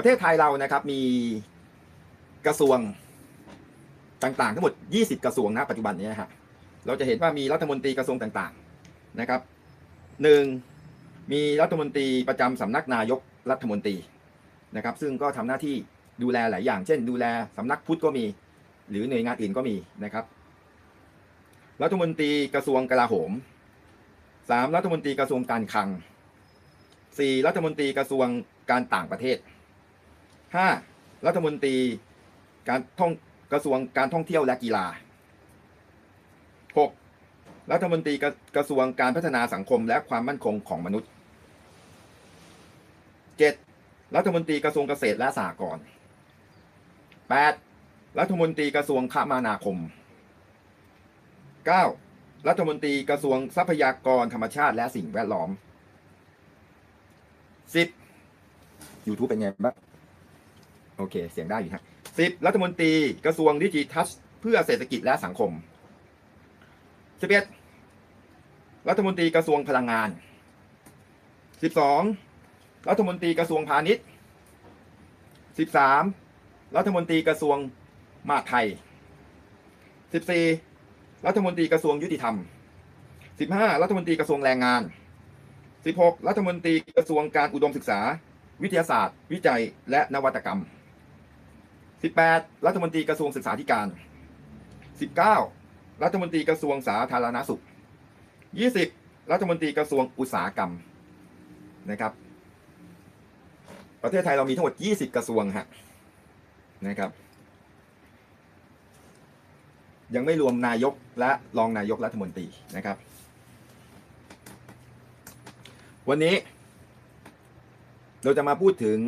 ประเทศไทยเรานะครับมีกระทรวงต่างๆ ทั้งหมด 20 กระทรวงนะปัจจุบันนี้นะฮะเราจะเห็นว่ามีรัฐมนตรีกระทรวงต่างๆนะครับหนึ่งมีรัฐมนตรีประจำสำนักนายกรัฐมนตรีนะครับ ซึ่งก็ทำหน้าที่ดูแลหลายอย่าง เช่น ดูแลสำนักพุทธก็มี หรือหน่วยงานอื่นก็มีนะครับ รัฐมนตรีกระทรวงกลาโหมสามรัฐมนตรีกระทรวงการคลังสี่รัฐมนตรีกระทรวงการต่างประเทศ ห้ารัฐมนตรีการท่องกระทรวงการท่องเที่ยวและกีฬาหกรัฐมนตรีกระทรวงการพัฒนาสังคมและความมั่นคงของมนุษย์เจ็ดรัฐมนตรีกระทรวงเกษตรและสหกรณ์แปดรัฐมนตรีกระทรวงคมนาคม 9. รัฐมนตรีกระทรวงทรัพยากรธรรมชาติและสิ่งแวดล้อม 10. YouTube เป็นไงบ้าง โอเค เสียงได้อยู่ฮะ 10. รัฐมนตรีกระทรวงดิจิทัลเพื่อเศรษฐกิจและสังคม 11. รัฐมนตรีกระทรวงพลังงาน 12. รัฐมนตรีกระทรวงพาณิชย์ 13. รัฐมนตรีกระทรวงมหาดไทย 14. รัฐมนตรีกระทรวงยุติธรรม 15. รัฐมนตรีกระทรวงแรงงาน 16. รัฐมนตรีกระทรวงการอุดมศึกษา วิทยาศาสตร์ วิจัยและนวัตกรรม 18. รัฐมนตรีกระทรวงศึกษาธิการ 19. รัฐมนตรีกระทรวงสาธารณสุข 20. รัฐมนตรีกระทรวงอุตสาหกรรมนะครับประเทศไทยเรามีทั้งหมด 20 กระทรวงฮะนะครับ ยังไม่รวมนายกและรองนายกรัฐมนตรีนะครับ วันนี้ เราจะมาพูดถึง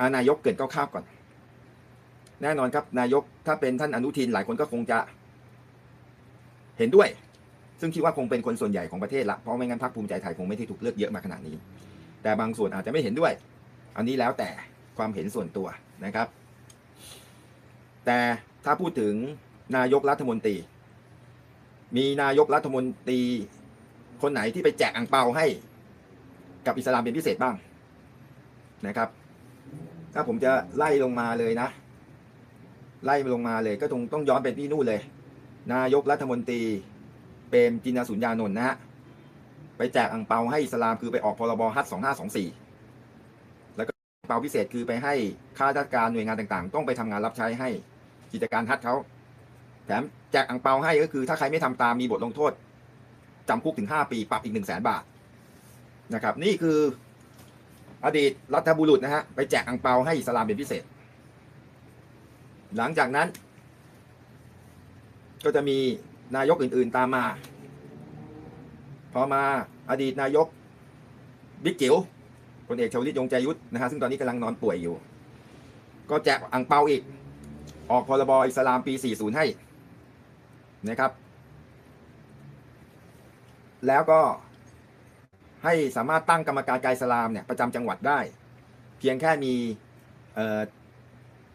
อานายกเกิดก้าวๆก่อน แน่นอนครับนายกถ้าเป็นท่านอนุทินหลายคนก็คงจะเห็นด้วย ซึ่งคิดว่าคงเป็นคนส่วนใหญ่ของประเทศละเพราะไม่งั้นพรรคภูมิใจไทยคงไม่ได้ถูกเลือกเยอะมาขนาดนี้ แต่บางส่วนอาจจะไม่เห็นด้วย อันนี้แล้วแต่ความเห็นส่วนตัวนะครับ แต่ถ้าพูดถึงนายกรัฐมนตรี มีนายกรัฐมนตรีคนไหนที่ไปแจกอ่งเปาให้กับอิสลามเป็นพิเศษบ้างนะครับ ถ้าผมจะไล่ลงมาเลยนะ ไล่ลงมาเลยก็ต้องต้องย้อนไปที่นู่นเลย นายกรัฐมนตรีเปรมจินสุญญานนท์นะฮะไปแจกอ่งเปาให้อิสลามคือไปออกพรบฮัตสองห้าสองสี่แล้วก็เปาพิเศษคือไปให้ข้าราชการหน่วยงานต่างๆ ต้องไปทำงานรับใช้ให้กิจการฮัตเขาแถมแจกอ่งเปาให้ก็คือ ถ้าใครไม่ทำตามมีบทลงโทษจำคุกถึง5ปีปรับอีก1 0 0 0 0แสนบาทนะครับ นี่คืออดีตรัฐบุรุษนะฮะไปแจกอ่งเปาให้อิสลามเป็นพิเศษ หลังจากนั้น ก็จะมีนายกอื่น ๆ ตามมา พอมาอดีตนายกบิ๊กจิ๋วพลเอกชวลิตยงใจยุทธนะฮะซึ่งตอนนี้กำลังนอนป่วยอยู่ ก็แจกอ่งเปาอีก ออกพรบอิสลามปี 40 ให้นะครับ แล้วก็ให้สามารถตั้งกรรมการการอิสลามเนี่ยประจำจังหวัดได้ เพียงแค่มีเอ่อ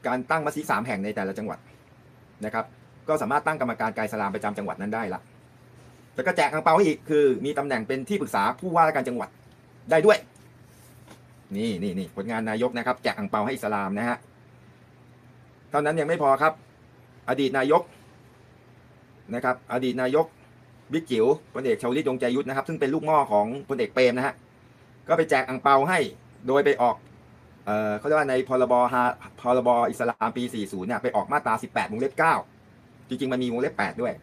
การตั้งมัสยิดสามแห่งในแต่ละจังหวัดนะครับ ก็สามารถตั้งกรรมการการอิสลามประจำจังหวัดนั้นได้ละแล้วก็แจกอังเปาให้อีกคือ มีตำแหน่งเป็นที่ปรึกษาผู้ว่าราชการจังหวัดได้ด้วย นี่นี่นี่ผลงานนายกนะครับ แจกอังเปาให้อิสลามนะฮะเท่านั้นยังไม่พอครับ อดีตนายกนะครับ อดีตนายกบิ๊กจิ๋วพลเอกชาวลิตยงใจยุทธนะครับ ซึ่งเป็นลูกม่อของพลเอกเปรมนะฮะก็ไปแจกอังเปาให้โดยไปออก เอ่อเขาเรียกว่าในพรบฮาพรบอิสลามปี 40 เนี่ยไปออกมาตรา 18วงเล็บ 9 จริง ๆ มันมีวงเล็บ 8 ด้วย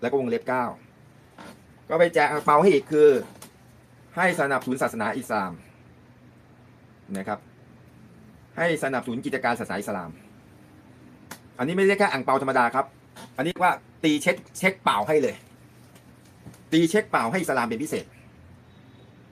แล้วก็วงเล็บ 9 ก็ไปแจกเปาให้อีกคือ ให้สนับสนุนศาสนาอิสลามนะครับ ให้สนับสนุนกิจการศาสนาอิสลาม อันนี้ไม่ได้แค่อ่างเปาธรรมดาครับ อันนี้ว่าตีเช็คเช็คเปล่าให้เลย ตีเช็คเปล่าให้อิสลามเป็นพิเศษ